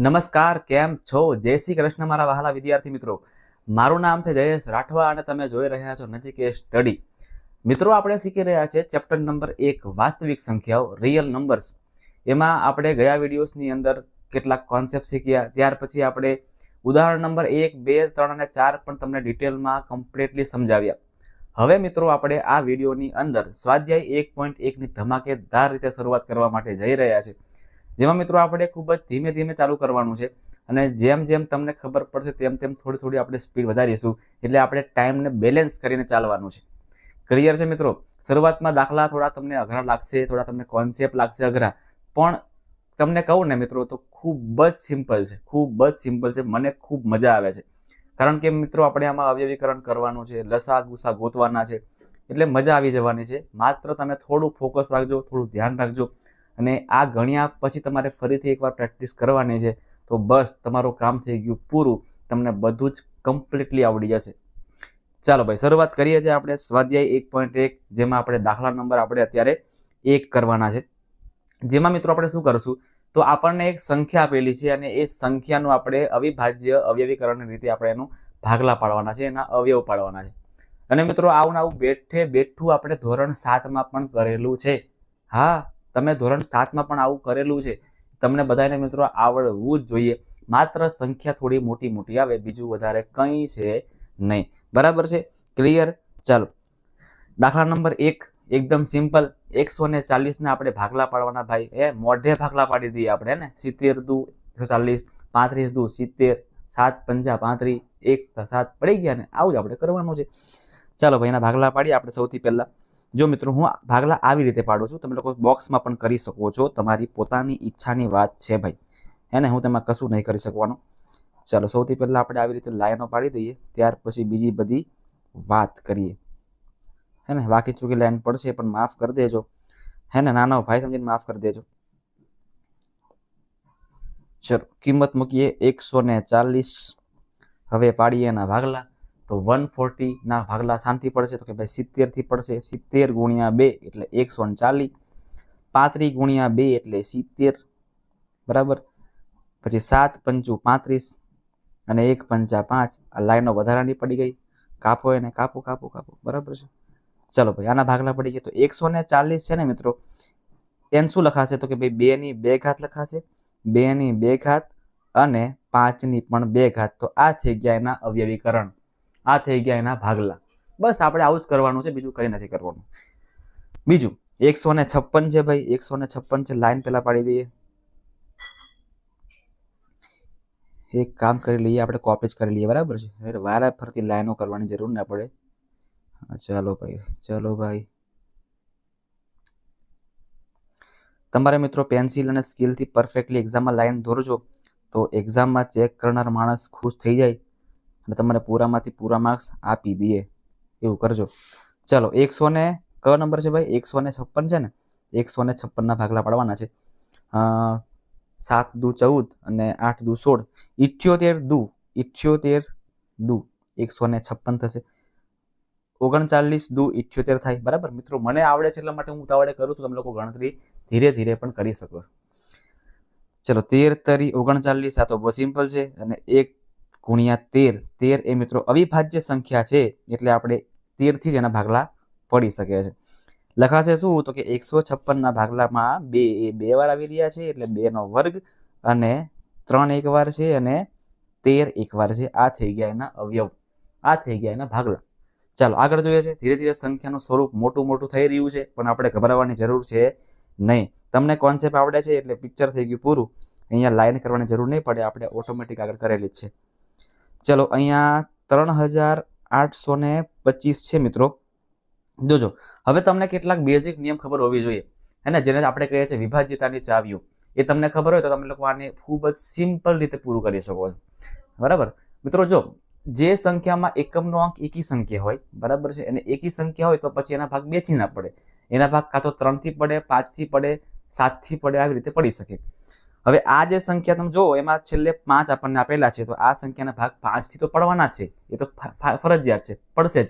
નમસ્કાર, કેમ છો? જય શ્રી કૃષ્ણ મારા વહાલા વિદ્યાર્થી મિત્રો. મારું નામ છે જયેશ રાઠવા અને તમે જોઈ રહ્યા છો નજીકે સ્ટડી. મિત્રો, આપણે શીખી રહ્યા છે ચેપ્ટર નંબર એક, વાસ્તવિક સંખ્યાઓ, રિયલ નંબર્સ. એમાં આપણે ગયા વિડીયોઝની અંદર કેટલાક કોન્સેપ્ટ શીખ્યા. ત્યાર પછી આપણે ઉદાહરણ નંબર એક, બે, ત્રણ અને ચાર પણ તમને ડિટેલમાં કમ્પ્લીટલી સમજાવ્યા. હવે મિત્રો, આપણે આ વિડીયોની અંદર સ્વાધ્યાય એક પોઈન્ટ એકની ધમાકેદાર રીતે શરૂઆત કરવા માટે જઈ રહ્યા છે જેમાં મિત્રો આપણે ખૂબ જ ધીમે ધીમે ચાલુ કરવાનું છે અને જેમ જેમ તમને ખબર પડશે તેમ તેમ થોડી થોડી આપણે સ્પીડ વધારીશું એટલે આપણે ટાઈમને બેલેન્સ કરીને ચાલવાનું છે. ક્લિયર છે મિત્રો? શરૂઆતમાં દાખલા થોડા તમને અઘરા લાગશે, થોડા તમને કોન્સેપ્ટ લાગશે અઘરા. પણ તમને કહું ને મિત્રો તો ખૂબ જ સિમ્પલ છે, ખૂબ જ સિમ્પલ છે, મને ખૂબ મજા આવે છે. કારણ કે મિત્રો આપણે આમાં અવયવીકરણ કરવાનું છે, લસા ગુસા ગોતવાના છે, એટલે મજા આવી જવાની છે. માત્ર તમે થોડું ફોકસ રાખજો, થોડું ધ્યાન રાખજો. અને આ ગણ્યા પછી તમારે ફરીથી એકવાર પ્રેક્ટિસ કરવાની છે, તો બસ તમારું કામ થઈ ગયું પૂરું, તમને બધું જ કમ્પ્લીટલી આવડી જશે. ચાલો ભાઈ, શરૂઆત કરીએ છીએ આપણે સ્વાધ્યાય એક પોઈન્ટ એક, જેમાં આપણે દાખલા નંબર આપણે અત્યારે એક કરવાના છે. જેમાં મિત્રો આપણે શું કરશું, તો આપણને એક સંખ્યા આપેલી છે અને એ સંખ્યાનું આપણે અવિભાજ્ય અવયવીકરણની રીતે આપણે એનું ભાગલા પાડવાના છે, એના અવયવ પાડવાના છે. અને મિત્રો આવું આવું બેઠે બેઠું આપણે ધોરણ સાતમાં પણ કરેલું છે. હા તમે ધોરણ સાતમાં પણ આવું કરેલું છે, તમને બધાને મિત્રો આવડવું જ જોઈએ. માત્ર સંખ્યા થોડી મોટી મોટી આવે, બીજું વધારે કંઈ છે નહીં. બરાબર છે? ક્લિયર ચાલો. દાખલા નંબર એક, એકદમ સિમ્પલ. એકસો ને ચાલીસના આપણે ભાગલા પાડવાના ભાઈ. એ મોઢે ભાગલા પાડી દઈએ આપણે ને? સિત્તેર દુ, એકસો ચાલીસ, પાંત્રીસ દુ, સિત્તેર, સાત, પંજા પાંત્રીસ એક, સાત, પડી ગયા ને? આવું જ આપણે કરવાનું છે. ચાલો ભાઈ, એના ભાગલા પાડીએ આપણે સૌથી પહેલા. જો મિત્રો હું ભાગલા આવી રીતે પાડું છું, તમે લોકો બોક્સમાં પણ કરી શકો છો. તમારી પોતાની ઈચ્છાની વાત છે ભાઈ. હેને હું તેમાં કશું નહીં કરી શકવાનું. ચાલો, સૌથી પહેલાં આપણે આવી રીતે લાઈનો પાડી દઈએ, ત્યાર પછી બીજી બધી વાત કરીએ. હે ને? વાકી ચૂકી લાઈન પડશે, પણ માફ કરી દેજો. હે ને? નાનો ભાઈ સમજીને માફ કરી દેજો. ચલો, કિંમત મૂકીએ એકસો ને ચાલીસ. હવે પાડીએ એના ભાગલા. તો વન ફોર્ટીના ભાગલા શાંતિ પડશે તો કે ભાઈ સિત્તેરથી પડશે. સિત્તેર ગુણ્યા બે એટલે એકસો ચાલીસ. પાંત્રીસ ગુણ્યા બે એટલે સિત્તેર. બરાબર? પછી સાત પંચું પાંત્રીસ અને એક પંચા પાંચ. આ લાઈનો વધારાની પડી ગઈ. કાપો એને, કાપો કાપો કાપો. બરાબર છે? ચલો ભાઈ, આના ભાગલા પડી ગયા. તો એકસો ને ચાલીસ છે ને મિત્રો? એમ શું લખાશે? તો કે ભાઈ બેની બે ઘાત લખાશે. બેની બે ઘાત અને પાંચની પણ બે ઘાત. તો આ થઈ ગયા એના અવયવીકરણ. આ થઈ ગયા એના ભાગલા. બસ આપણે આવું જ કરવાનું છે, બીજું કંઈ નથી કરવાનું. બીજું એકસો ને છપ્પન છે ભાઈ એકસો ને છપ્પન છે, લાઈન પહેલાં પાડી દઈએ. એક કામ કરી લઈએ, આપણે કોપી જ કરી લઈએ, બરાબર છે? એટલે વારા ફરતી લાઈનો કરવાની જરૂર ના પડે. ચાલો ભાઈ ચાલો ભાઈ. તમારે મિત્રો પેન્સિલ અને સ્કિલથી પરફેક્ટલી એક્ઝામમાં લાઈન દોરજો, તો એક્ઝામમાં ચેક કરનાર માણસ ખુશ થઈ જાય. અને તમારે પૂરામાંથી પૂરા માર્ક્સ આપી દઈએ. એવું કરજો. ચલો એકસો ને કયો નંબર છે ભાઈ? એકસો ને છપ્પન છે ને? એકસો ને છપ્પનના ભાગલા પાડવાના છે. સાત દુ ચૌદ અને આઠ દુ સોળ. ઇઠ્યોતેર દુ ઇઠ્યોતેર દુ. એકસો ને છપ્પન થશે. ઓગણચાલીસ દુ ઇઠ્યોતેર થાય. બરાબર? મિત્રો, મને આવડે છે એટલા માટે હું ઉતાવળે કરું છું. તમે લોકો ગણતરી ધીરે ધીરે પણ કરી શકો. ચલો, તેર તરી ઓગણચાલીસ, આ તો બહુ સિમ્પલ છે. અને એક ગુણ્યા તેર. તેર એ મિત્રો અવિભાજ્ય સંખ્યા છે એટલે આપણે તેરથી જ એના ભાગલા પડી શકે છે લખાશે શું? તો કે એકસો છપ્પનના ભાગલામાં બે એ બે વાર આવી રહ્યા છે એટલે બેનો વર્ગ અને ત્રણ એક વાર છે અને તેર એક વાર છે. આ થઈ ગયા એના અવયવ. આ થઈ ગયા એના ભાગલા. ચાલો, આગળ જોઈએ છે. ધીરે ધીરે સંખ્યાનું સ્વરૂપ મોટું મોટું થઈ રહ્યું છે, પણ આપણે ગભરાવાની જરૂર છે નહીં. તમને કોન્સેપ્ટ આવડે છે એટલે પિક્ચર થઈ ગયું પૂરું. અહીંયા લાઈન કરવાની જરૂર નહીં પડે, આપણે ઓટોમેટિક આગળ કરેલી જ છે. ચલો, અહીંયા ત્રણ હજાર આઠસો ને પચીસ છે મિત્રો. જોજો, હવે તમને કેટલાક બેઝિક નિયમ ખબર હોવી જોઈએ. હે ને, જેને આપણે કહીએ છીએ વિભાજ્યતાની ચાવીઓ. એ તમને ખબર હોય તો તમે લોકો આને ખૂબ જ સિમ્પલ રીતે પૂરું કરી શકો છો. બરાબર? મિત્રો, જો, જે સંખ્યામાં એકમનો અંક એકી સંખ્યા હોય, બરાબર છે? અને એકી સંખ્યા હોય તો પછી એના ભાગ બેથી ના પડે. એના ભાગ કાં તો ત્રણથી પડે, પાંચથી પડે, સાતથી પડે, આવી રીતે પડી શકે. હવે આ જે સંખ્યા તમે જુઓ, એમાં છેલ્લે પાંચ આપણને આપેલા છે, તો આ સંખ્યાના ભાગ પાંચથી તો પડવાના છે. એ તો ફરજિયાત છે, પડશે જ.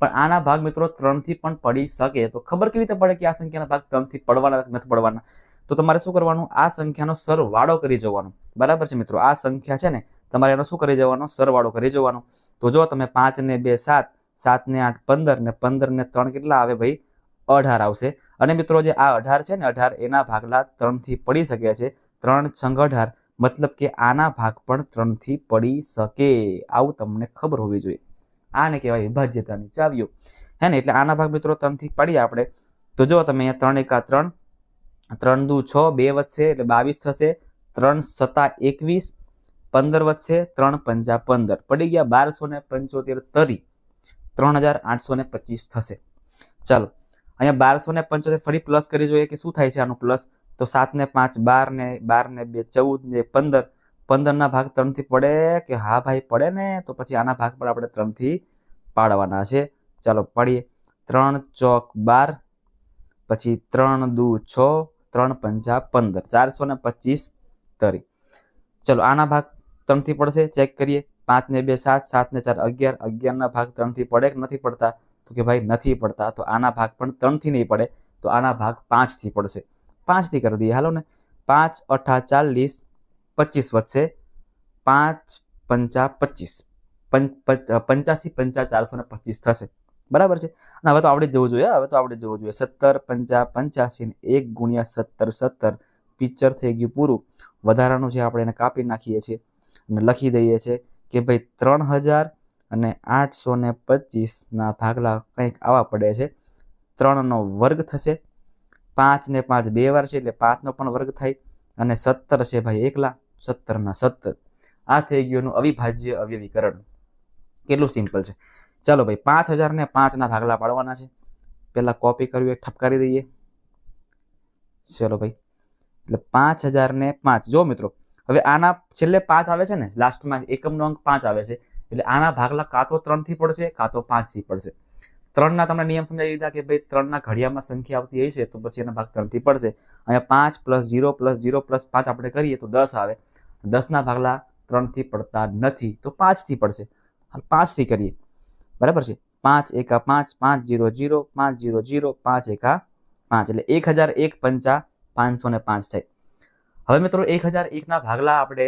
પણ આના ભાગ મિત્રો ત્રણથી પણ પડી શકે, તો ખબર કેવી રીતે પડે કે આ સંખ્યાના ભાગ ત્રણથી પડવાના નથી પડવાના? તો તમારે શું કરવાનું? આ સંખ્યાનો સરવાળો કરી જવાનો. બરાબર છે મિત્રો? આ સંખ્યા છે ને, તમારે એનો શું કરી જવાનો? સરવાળો કરી જવાનો. તો જો તમે પાંચ ને બે સાત સાત ને આઠ પંદર ને પંદર ને ત્રણ કેટલા આવે ભાઈ? અઢાર આવશે. અને મિત્રો જે આ અઢાર છે ને, અઢાર એના ભાગલા ત્રણથી પડી શકે છે. ત્રણ છંગ અઢાર, મતલબ કે આના ભાગ પણ ત્રણથી પડી શકે. આવું તમને ખબર હોવી જોઈએ. આને કહેવાય વિભાજ્યતાની ચાવીઓ. હે ને, એટલે આના ભાગ મિત્રો ત્રણથી પડીએ આપણે. તો જો તમે અહીંયા ત્રણ એકા ત્રણ ત્રણ દુ છ, બે વધશે એટલે બાવીસ થશે. ત્રણ સત્તા એકવીસ, પંદર વધશે, ત્રણ પંજા પંદર. પડી ગયા બારસો ને પંચોતેર તરી. ત્રણ હજાર આઠસો ને પચીસ થશે. ચાલો અહીંયા બારસો ને પંચોતેર ફરી પ્લસ કરી જોઈએ કે શું થાય છે આનું પ્લસ તો સાત ને પાંચ, બાર ને બાર ને બે, ચૌદ ને પંદર. પંદરના ભાગ ત્રણથી પડે કે હા ભાઈ પડે ને? તો પછી આના ભાગ પણ આપણે ત્રણથી પાડવાના છે. ચાલો પાડીએ. ત્રણ ચોક બાર, પછી ત્રણ દુ છ, ત્રણ પંજા પંદર. ચારસો ને પચીસ તરી. ચલો આના ભાગ ત્રણથી પડશે. ચેક કરીએ. પાંચ ને બે સાત સાત ને ચાર અગિયાર. અગિયારના ભાગ ત્રણથી પડે કે નથી પડતા? તો કે ભાઈ નથી પડતા, તો આના ભાગ પણ ત્રણથી નહીં પડે, તો આના ભાગ પાંચથી પડશે. પાંચથી કરી દઈએ. હાલો ને. પાંચ, અઠા, ચાલીસ, પચીસ વધશે. પાંચ, પંચા, પચીસ. પંચાસી પંચા ચારસો ને પચીસ થશે. બરાબર છે? અને હવે તો આપણે જવું જોઈએ હવે તો આપણે જવું જોઈએ. સત્તર, પંચા, પંચ્યાસી ને એક ગુણ્યા સત્તર સત્તર. પિક્ચર થઈ ગયું પૂરું. વધારાનું છે આપણે એને કાપી નાખીએ છીએ અને લખી દઈએ છીએ કે ભાઈ ત્રણ હજાર અને આઠસો ને પચીસના ભાગલા કંઈક આવા પડે છે. ત્રણનો વર્ગ થશે. પાંચને પાંચ બે વાર છે એટલે પાંચનો પણ વર્ગ થાય. અને સત્તર છે ભાઈ એકલા, સત્તરના સત્તર. આ થઈ ગયું એનું અવિભાજ્ય અવ્યવીકરણ. કેટલું સિમ્પલ છે. ચાલો ભાઈ, પાંચ હજારને પાંચના ભાગલા પાડવાના છે. પહેલાં કોપી કરવી ઠપકારી દઈએ. ચલો ભાઈ, એટલે પાંચ હજારને પાંચ. જો મિત્રો, હવે આના છેલ્લે પાંચ આવે છે ને લાસ્ટમાં એકમનો અંક પાંચ આવે છે. એટલે આના ભાગલા કાં તો ત્રણથી પડશે, કાં તો પાંચથી પડશે. ત્રણના તમને નિયમ સમજાવી દીધા કે ભાઈ ત્રણના ઘડિયામાં સંખ્યા આવતી હશે તો પછી એના ભાગ ત્રણથી પડશે. અહીંયા પાંચ plus zero plus zero plus પાંચ આપણે કરીએ તો દસ આવે. દસના ભાગલા ત્રણથી પડતા નથી તો પાંચથી પડશે. હાલ પાંચથી કરીએ. બરાબર છે? પાંચ એકા પાંચ પાંચ જીરો જીરો પાંચ જીરો જીરો પાંચ એકા પાંચ. એટલે એક હજાર એક પંચા પાંચસો ને પાંચ થાય. હવે મિત્રો એક હજાર એકના ભાગલા આપણે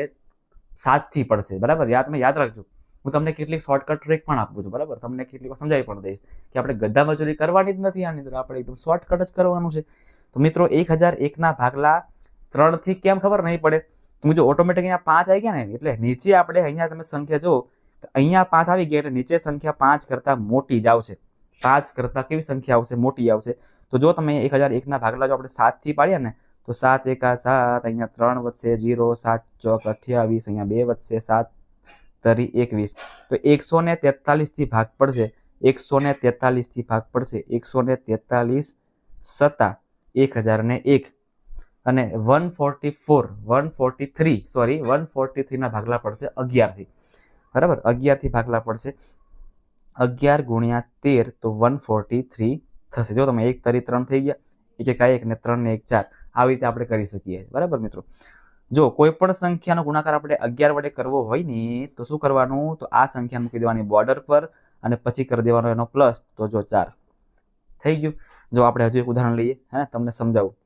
સાતથી પડશે. બરાબર? યાદ તમે યાદ રાખજો. હું તમને કેટલીક શોર્ટકટ ટ્રીક પણ આપું છું, બરાબર? તમને કેટલીક સમજાવી પણ દઈશ કે આપણે ગદ્દા મજૂરી કરવાની જ નથી, આની અંદર આપણે એકદમ શોર્ટકટ જ કરવાનું છે. તો મિત્રો, એક હજાર એકના ભાગલા ત્રણથી કેમ ખબર નહીં પડે? તમે જો ઓટોમેટિક અહીંયા પાંચ આવી ગયા ને, એટલે નીચે આપણે અહીંયા તમે સંખ્યા જો અહીંયા પાંચ આવી ગયા એટલે નીચે સંખ્યા પાંચ કરતાં મોટી જ આવશે. પાંચ કરતાં કેવી સંખ્યા આવશે? મોટી આવશે. તો જો તમે એક હજાર એકના ભાગલા જો આપણે સાતથી પાડ્યા ને, તો સાત એકા સાત, અહીંયા ત્રણ વધશે જીરો સાત ચોક અઠ્યાવીસ, અહીંયા બે વધશે સાત તરી એકવીસ. તો એકસો ને તેતાલીસથી ભાગ પડશે. એકસો ને તેતાલીસથી ભાગ પડશે. એકસો ને તેતાલીસ સત્તા એક હજાર ને એક. અને one forty four, one forty three, sorry, one forty થ્રીના ભાગલા પડશે અગિયારથી. બરાબર? અગિયારથી ભાગલા પડશે. અગિયાર ગુણ્યા તેર તો વન ફોર્ટી થ્રી થશે. જો તમે એક તરી ત્રણ થઈ ગયા, એક એક એક ને ત્રણ ને એક ચાર. આવી રીતે આપણે કરી શકીએ બરાબર મિત્રો? જો કોઈ પણ સંખ્યાનો ગુણાકાર આપણે અગિયાર વડે કરવો હોય ને, તો શું કરવાનું? તો આ સંખ્યા મૂકી દેવાની બોર્ડર પર અને પછી કરી દેવાનો એનો પ્લસ તો જો ચાર. થઈ ગયું? જો આપણે હજુ એક ઉદાહરણ લઈએ, હે, તમને સમજાવું.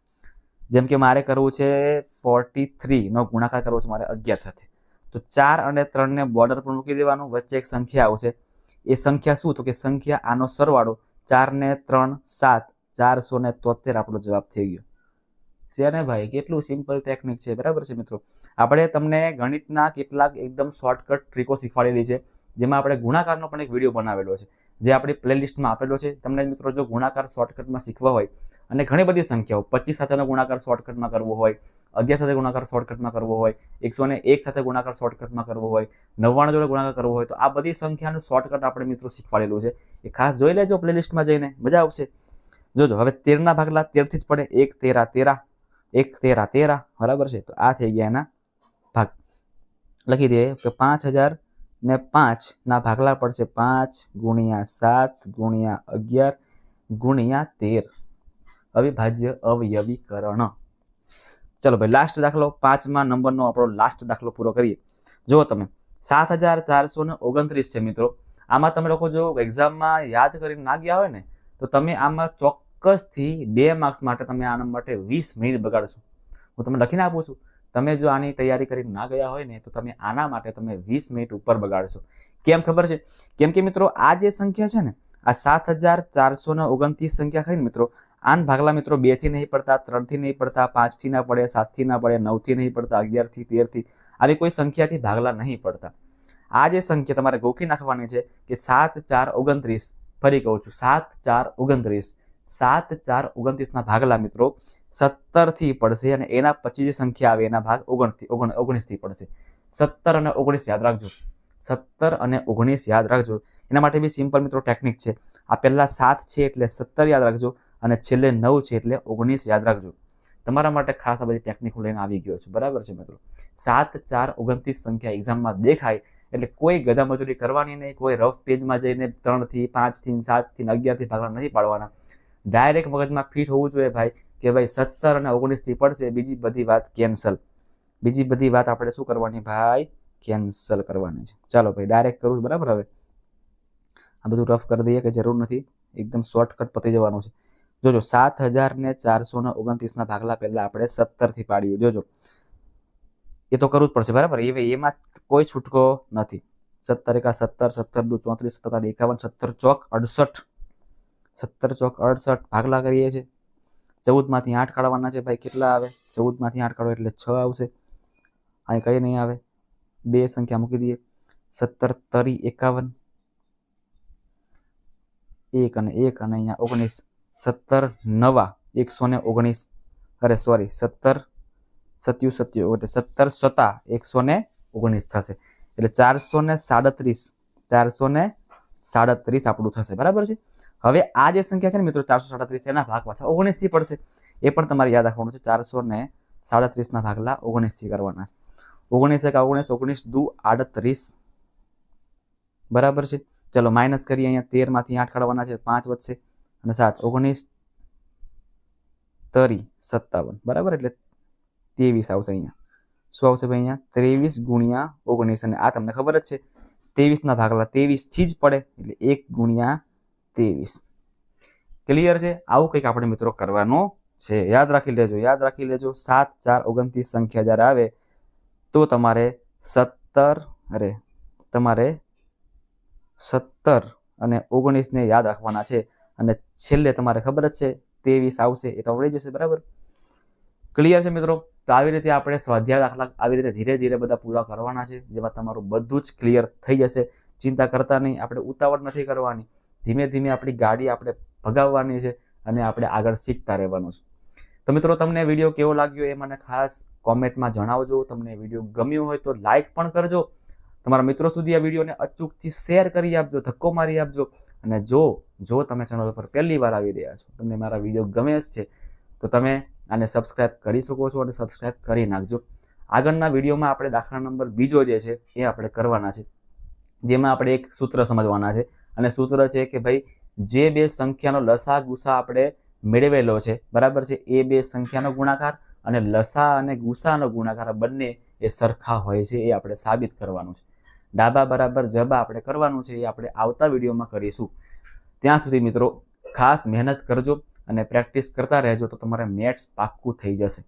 જેમ કે મારે કરવું છે ફોર્ટી થ્રીનો ગુણાકાર કરવો છે મારે અગિયાર સાથે. તો ચાર અને ત્રણને બોર્ડર પર મૂકી દેવાનું, વચ્ચે એક સંખ્યા આવશે એ સંખ્યા શું? તો કે સંખ્યા આનો સરવાળો ચાર ને ત્રણ સાત, ચારસો ને તોતેર આપણો જવાબ થઈ ગયો. છે ને ભાઈ? કેટલું સિમ્પલ ટેકનિક છે. બરાબર છે મિત્રો? આપણે તમને ગણિતના કેટલાક એકદમ શોર્ટકટ ટ્રીકો શીખવાડેલી છે, જેમાં આપણે ગુણાકારનો પણ એક વીડિયો બનાવેલો છે, જે આપણી પ્લેલિસ્ટમાં આપેલો છે. તમને મિત્રો જો ગુણાકાર શોર્ટકટમાં શીખવા હોય, અને ઘણી બધી સંખ્યાઓ, પચીસ સાથેનો ગુણાકાર શોર્ટકટમાં કરવો હોય, અગિયાર સાથે ગુણાકાર શોર્ટકટમાં કરવો હોય, એકસો એક સાથે ગુણાકાર શોર્ટકટમાં કરવો હોય, નવ્વાણું જોડે ગુણાકાર કરવો હોય, તો આ બધી સંખ્યાનું શોર્ટકટ આપણે મિત્રો શીખવાડેલું છે. એ ખાસ જોઈ લેજો પ્લેલિસ્ટમાં જઈને. મજા આવશે. જોજો, હવે તેરના ભાગલા તેરથી જ પડે. એક તેરા તેરા. એક તેરા તેરા, બરાબર છે? તો આ થઈ ગયા એના ભાગ. લખી દઈએ કે પાંચ હજાર ને પાંચના ભાગલા પડશે પાંચ ગુણ્યા સાત ગુણ્યા અગિયાર ગુણ્યા તેર. અવિભાજ્ય અવયવીકરણ. ચલો ભાઈ લાસ્ટ દાખલો, પાંચમા નંબરનો આપણો લાસ્ટ દાખલો પૂરો કરીએ. જુઓ તમે, સાત હજાર ચારસો ને ઓગણત્રીસ છે મિત્રો. આમાં તમે લોકો જો એક્ઝામમાં યાદ કરીને ના ગયા હોય ને, તો તમે આમાં ચોક્કસથી બે માર્ક્સ માટે તમે આના માટે વીસ મિનિટ બગાડશો. હું તમને લખીને આપું છું, તમે જો આની તૈયારી કરીને ના ગયા હોય ને, તો તમે આના માટે તમે વીસ મિનિટ ઉપર બગાડશો. કેમ ખબર છે? કેમ કે મિત્રો, આ જે સંખ્યા છે ને, આ સાત હજાર ચારસો ને ઓગણત્રીસ સંખ્યા ખરી મિત્રો, આન ભાગલા મિત્રો બેથી નહીં પડતા ત્રણથી નહીં પડતા પાંચથી ના પડે સાતથી ના પડે નવથી નહીં પડતા અગિયારથી તેરથી આવી કોઈ સંખ્યાથી ભાગલા નહીં પડતા. આ જે સંખ્યા તમારે ગોખી નાખવાની છે કે સાત ચાર ઓગણત્રીસ, ફરી કહું છું, સાત ચાર ઓગણત્રીસ. સાત ચાર ઓગણત્રીસના ભાગલા મિત્રો સત્તરથી પડશે અને એના પછી જે સંખ્યા આવે એના ભાગ ઓગણથી, ઓગણ, ઓગણીસથી પડશે. સત્તર અને ઓગણીસ યાદ રાખજો. સત્તર અને ઓગણીસ યાદ રાખજો. એના માટે બી સિમ્પલ મિત્રો ટેકનિક છે. આ પહેલાં સાત છે એટલે સત્તર યાદ રાખજો અને છેલ્લે નવ છે એટલે ઓગણીસ યાદ રાખજો. તમારા માટે ખાસ આ બધી ટેકનિક લઈને આવી ગયો છે. બરાબર છે મિત્રો? સાત ચાર ઓગણત્રીસ સંખ્યા એક્ઝામમાં દેખાય એટલે કોઈ ગધા મજૂરી કરવાની નહીં. કોઈ રફ પેજમાં જઈને ત્રણથી, પાંચથી સાતથી અગિયારથી ભાગલા નથી પાડવાના. ડાયરેક્ટ મગજમાં ફિટ હોવું જોઈએ ભાઈ, કે ભાઈ સત્તર અને ઓગણીસથી પડશે, બીજી બધી વાત કેન્સલ બીજી બધી વાત આપણે શું કરવાની ભાઈ? કેન્સલ કરવાની છે. ચાલો ભાઈ ડાયરેક્ટ કરું બરાબર? હવે આ બધું રફ કરી દઈએ કે જરૂર નથી. એકદમ શોર્ટકટ પતી જવાનું છે. જોજો, સાત હજાર ને ચારસો ને ઓગણત્રીસના ભાગલા પહેલાં આપણે સત્તરથી પાડીએ. જોજો. એ તો કરવું જ પડશે, બરાબર? એ એમાં કોઈ છૂટકો નથી. સત્તર એકા સત્તર સત્તર દુ ચોત્રીસ, સત્તર એકાવન, સત્તર ચોક અડસઠ. સત્તર ચોક અડસઠ ભાગલા કરીએ છીએ. ચૌદમાંથી આઠ કાઢવાના છે ભાઈ, કેટલા આવે? ચૌદમાંથી આઠ કાઢો એટલે છ આવશે. અહીં કઈ નહીં આવે. બે સંખ્યા મૂકી દઈએ. સત્તર તરી એકાવન. એક અને એક અને અહીંયા ઓગણીસ. સત્તર નવા એકસો ને ઓગણીસ. અરે સોરી સત્તર સત્યુ સત્યુ એટલે સત્તર સતા એકસો ને ઓગણીસ થશે. એટલે ચારસો ને સાડત્રીસ. ચારસો ને સાડત્રીસ આપણું થશે. બરાબર છે? હવે આ જે સંખ્યા છે ને મિત્રો, ચારસો સાડત્રીસ એના ભાગ પાછા ઓગણીસથી પડશે. એ પણ તમારે યાદ રાખવાનું છે, ચારસો ને સાડત્રીસના ભાગલા ઓગણીસથી કરવાના છે. ઓગણીસ એક, ઓગણીસ ઓગણીસ દુ, આડત્રીસ. બરાબર છે? ચલો, માઇનસ કરીએ અહીંયા તેરમાંથી આઠ કાઢવાના છે, પાંચ વધશે. અને સાત, ઓગણીસ તરી સત્તાવન. બરાબર? એટલે ત્રેવીસ આવશે અહીંયા. શું આવશે ભાઈ અહીંયા? ત્રેવીસ ગુણ્યા ઓગણીસ. અને આ તમને ખબર જ છે ત્રેવીસના ભાગલા ત્રેવીસથી જ પડે, એટલે એક ગુણ્યા ત્રેવીસ. ક્લિયર છે? આવું કંઈક આપણે મિત્રો કરવાનું છે. યાદ રાખી લેજો, યાદ રાખી લેજો. સાત, ચાર, ઓગણત્રીસ સંખ્યા જ્યારે આવે, તો તમારે સત્તર, અરે, તમારે સત્તર અને ઓગણીસને યાદ રાખવાના છે. અને છેલ્લે તમારે ખબર જ છે, ત્રેવીસ આવશે એ તો આવડી જશે, બરાબર? ક્લિયર છે મિત્રો? તો આવી રીતે આપણે સ્વાધ્યાય દાખલા આવી રીતે ધીરે ધીરે બધા પૂરા કરવાના છે, જેમાં તમારું બધું જ ક્લિયર થઈ જશે. ચિંતા કરતા નહીં, આપણે ઉતાવળ નથી કરવાની. ધીમે ધીમે આપણી ગાડી આપણે ભગાવવાની છે અને આપણે આગળ શીખતા રહેવાનું છે. તો મિત્રો, તમને વીડિયો કેવો લાગ્યો એ મને ખાસ કોમેન્ટમાં જણાવજો. તમને વીડિયો ગમ્યો હોય તો લાઈક પણ કરજો. તમારા મિત્રો સુધી આ વિડીયોને અચૂકથી શેર કરી આપજો, ધક્કો મારી આપજો. અને જો જો તમે ચેનલ પર પહેલી વાર આવી રહ્યા છો, તમને મારા વીડિયો ગમે જ છે, તો તમે આને સબસ્ક્રાઇબ કરી શકો છો અને સબસ્ક્રાઇબ કરી નાખજો. આગળના વિડીયોમાં આપણે દાખલા નંબર બીજો જે છે, એ આપણે કરવાના છે. જેમાં આપણે એક સૂત્ર સમજવાના છે. અને સૂત્ર છે કે ભાઈ, જે બે સંખ્યાનો લસા ગુસા આપણે મેળવેલો છે, બરાબર છે? એ બે સંખ્યાનો ગુણાકાર અને લસા અને ગુસાનો ગુણાકાર બંને એ સરખા હોય છે, એ આપણે સાબિત કરવાનું છે. ડાબા બરાબર જબા આપણે કરવાનું છે, એ આપણે આવતા વિડીયોમાં કરીશું. ત્યાં સુધી મિત્રો, ખાસ મહેનત કરજો. અને પ્રેક્ટિસ કરતા રહેજો તો તમારે મેથ્સ પાક્કું થઈ જશે.